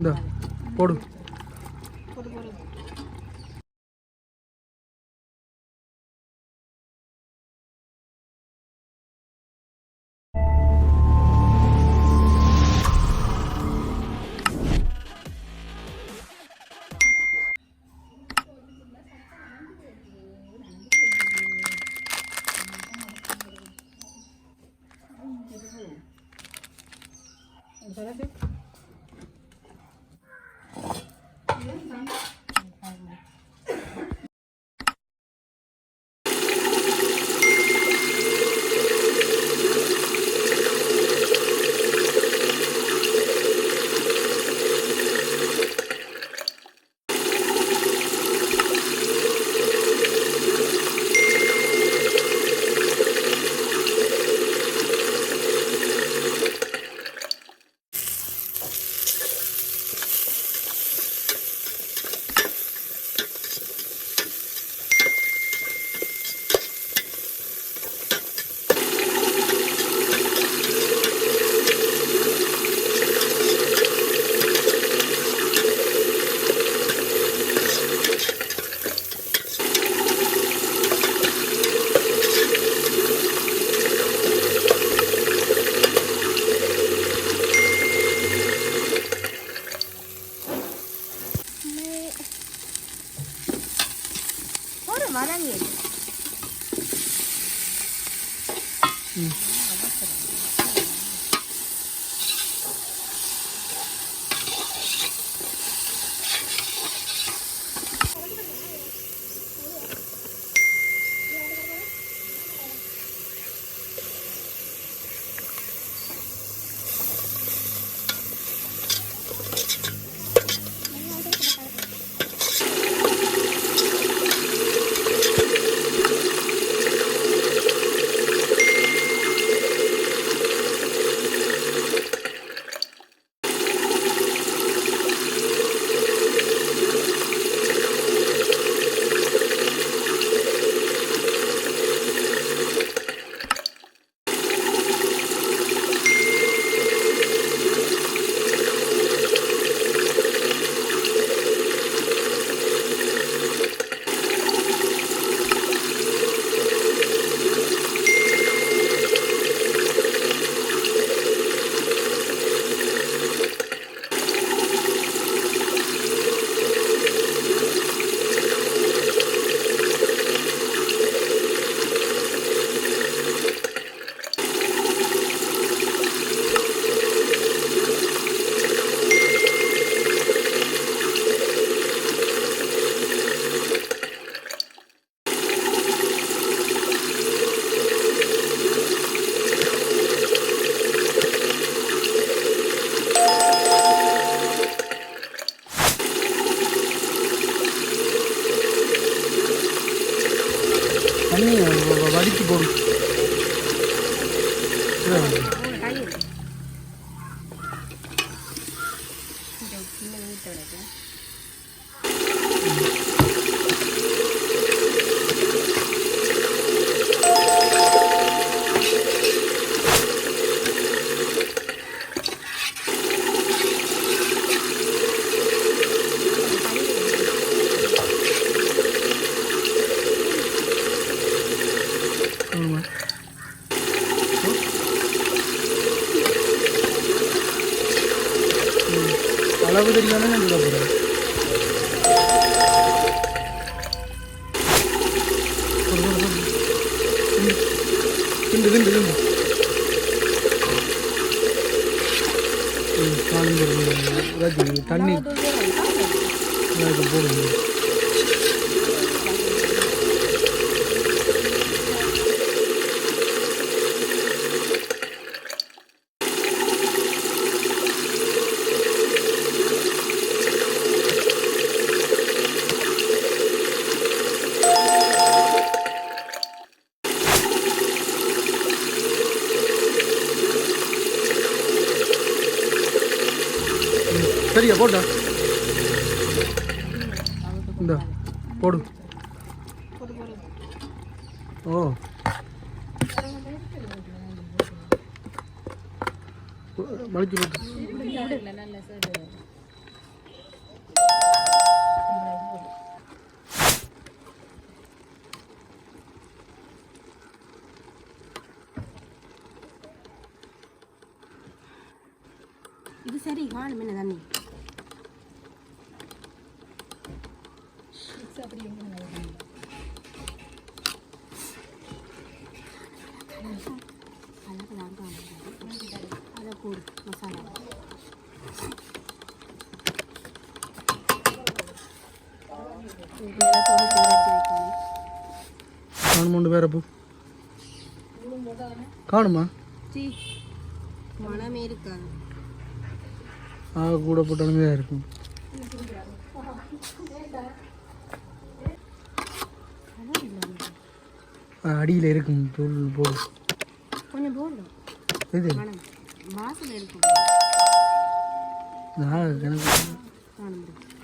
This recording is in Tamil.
இந்த போடு ஒரு まだ見える。うん தண்ணி வ- வ- ஆமாம் அளவு தெரியாம நான் சொல்ல போகிறேன் கிண்டு கிண்டு கிண்டு காணும் தண்ணி. போடுங்க சரியா போட்டா இந்த போடு. ஓ. மடிச்சு போட்டு. இது சரி காணும் என்ன தண்ணி? அதை போடு மசாலா இதுக்கு மேலே தோல் போட்டு வைக்கணும் காணுமாண்டு வேற பூ அடியில் இருக்கும் தூள் போடு கொஞ்சம் இது வாசனை இருக்கும் நான் எனக்கு